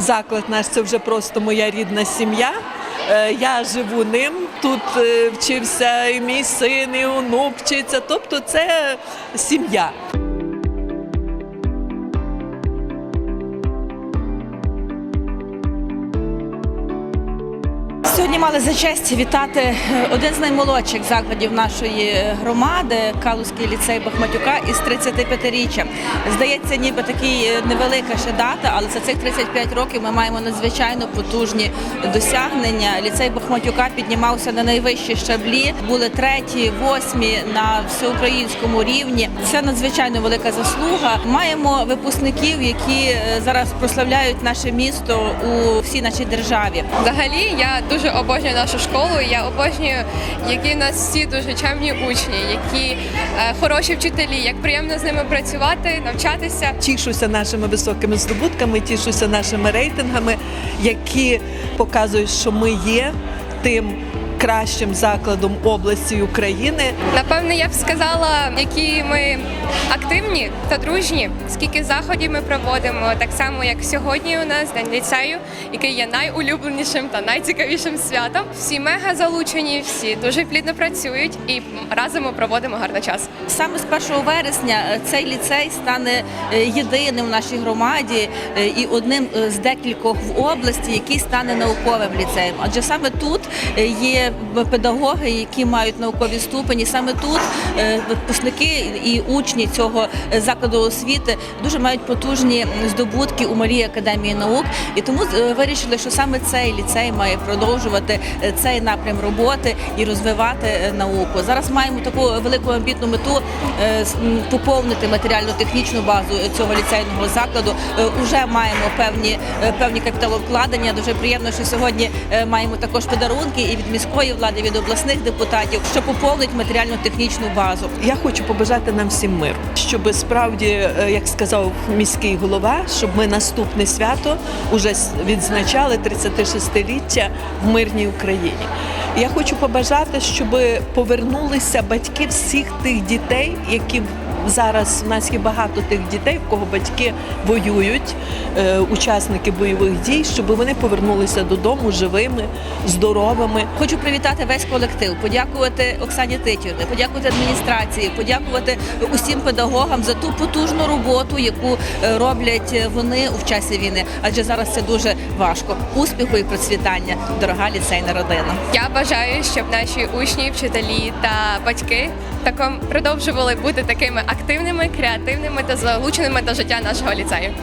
заклад наш це вже просто моя рідна сім'я. Е, Я живу ним. Тут е, вчився і мій син, і онук вчиться. Тобто це сім'я. Сьогодні мали за честь вітати е, один з наймолодших закладів нашої громади Калузький ліцей Бахматюка із 35-річчям. Здається, ніби такий е, невелика ще дата, але за цих 35 років ми маємо надзвичайно потужні досягнення. Ліцей Бахматюка піднімався на найвищі щаблі, були треті, восьмі на всеукраїнському рівні. Це надзвичайно велика заслуга. Маємо випускників, які е, зараз прославляють наше місто у всій нашій державі. Взагалі, я дуже обожнюю нашу школу. Я обожнюю, які в нас всі дуже чемні учні, які е, хороші вчителі, як приємно з ними працювати, навчатися. Тішуся нашими високими здобутками, тішуся нашими рейтингами, які показують, що ми є тим кращим закладом області і України. Напевне, я б сказала, які ми активні та дружні, скільки заходів ми проводимо, так само як сьогодні у нас день ліцею, який є найулюбленішим та найцікавішим святом. Всі мега залучені, всі дуже плідно працюють і разом ми проводимо гарний час. Саме з 1 вересня е, цей ліцей стане е, єдиним в нашій громаді е, і одним з декількох в області, який стане науковим ліцеєм. Адже саме тут е, педагоги, які мають наукові ступені. Саме тут е, випускники і учні цього е, закладу освіти дуже мають потужні здобутки у малій академії наук. І тому е, вирішили, що саме цей ліцей має продовжувати цей напрям роботи і розвивати науку. Зараз маємо таку велику амбітну мету поповнити матеріально-технічну базу цього ліцейного закладу. Уже маємо певні певні капіталовкладення. Дуже приємно, що сьогодні маємо також подарунки і від міської влади, від обласних депутатів, що поповнить матеріально-технічну базу. Я хочу побажати нам всім миру, щоб справді, е, як сказав міський голова, щоб ми наступне свято уже відзначали 36-ліття в мирній Україні. Я хочу побажати, щоб повернулися батьки всіх тих дітей, які зараз у нас є багато тих дітей, в кого батьки воюють, е, учасники бойових дій, щоб вони повернулися додому живими, здоровими. Хочу привітати весь колектив, подякувати Оксані Титівні, подякувати адміністрації, подякувати усім педагогам за ту потужну роботу, яку е, роблять вони у часі війни. Адже зараз це дуже важко. Успіху і процвітання, дорога ліцейна родина. Я бажаю, щоб наші учні, вчителі та батьки таком продовжували бути такими активними, креативними та залученими до життя нашого ліцею.